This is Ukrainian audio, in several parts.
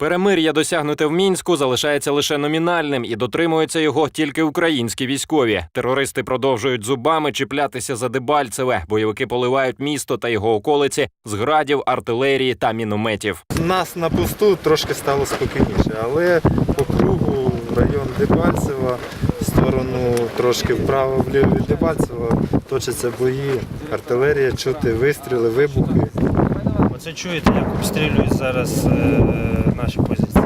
Перемир'я досягнуте в мінську залишається лише номінальним і дотримуються його тільки українські військові. Терористи продовжують зубами чіплятися за Дебальцеве. Бойовики поливають місто та його околиці з градів, артилерії та мінометів. Нас на пусту трошки стало спокійніше, але по в сторону трошки вправо вліво від Дебальцева точаться бої, артилерія, чути вистріли, вибухи. Оце чуєте, як обстрілюють зараз е, наші позиції.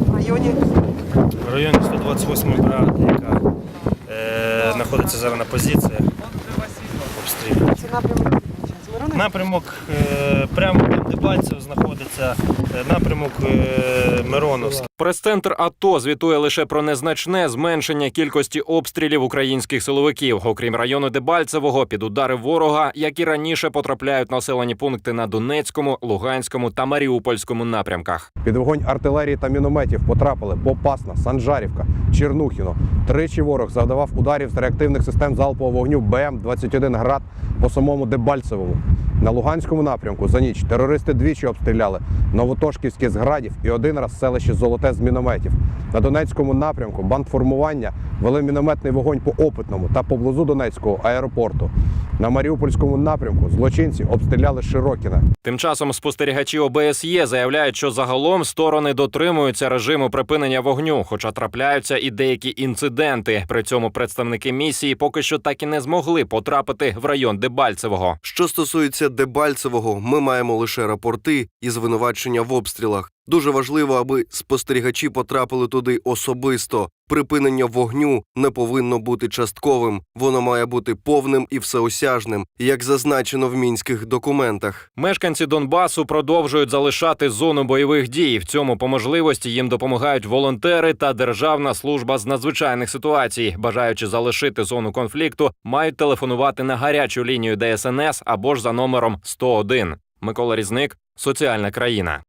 в районі В районі 128 бригади, яка е, знаходиться зараз на позиціях, обстрілюють. це напрямок? Напрямок е, прямо там знаходиться, е, напрямок е, Мироновський. Прес-центр АТО звітує лише про незначне зменшення кількості обстрілів українських силовиків. Окрім району Дебальцевого, під удари ворога, як і раніше потрапляють населені пункти на Донецькому, Луганському та Маріупольському напрямках. Під вогонь артилерії та мінометів потрапили Попасна, Санжарівка, Чернухіно. Тричі ворог завдавав ударів з реактивних систем залпового вогню БМ-21 град по самому Дебальцевому. На Луганському напрямку за ніч терористи двічі обстріляли Новотошківське з градів і один раз селище Золоте з мінометів. На Донецькому напрямку бандформування вели мінометний вогонь по опитному та поблизу Донецького аеропорту. На Маріупольському напрямку злочинці обстріляли Широкіна. Тим часом спостерігачі ОБСЄ заявляють, що загалом сторони дотримуються режиму припинення вогню, хоча трапляються і деякі інциденти. При цьому представники місії поки що так і не змогли потрапити в район Дебальцевого. Що стосується Дебальцевого, ми маємо лише рапорти і звинувачення в обстрілах. Дуже важливо, аби спостерігачі потрапили туди особисто. Припинення вогню не повинно бути частковим, воно має бути повним і всеосяжним, як зазначено в мінських документах. Мешканці Донбасу продовжують залишати зону бойових дій. В цьому по можливості їм допомагають волонтери та Державна служба з надзвичайних ситуацій. Бажаючи залишити зону конфлікту, мають телефонувати на гарячу лінію ДСНС або ж за номером 101. Микола Різник, соціальна країна.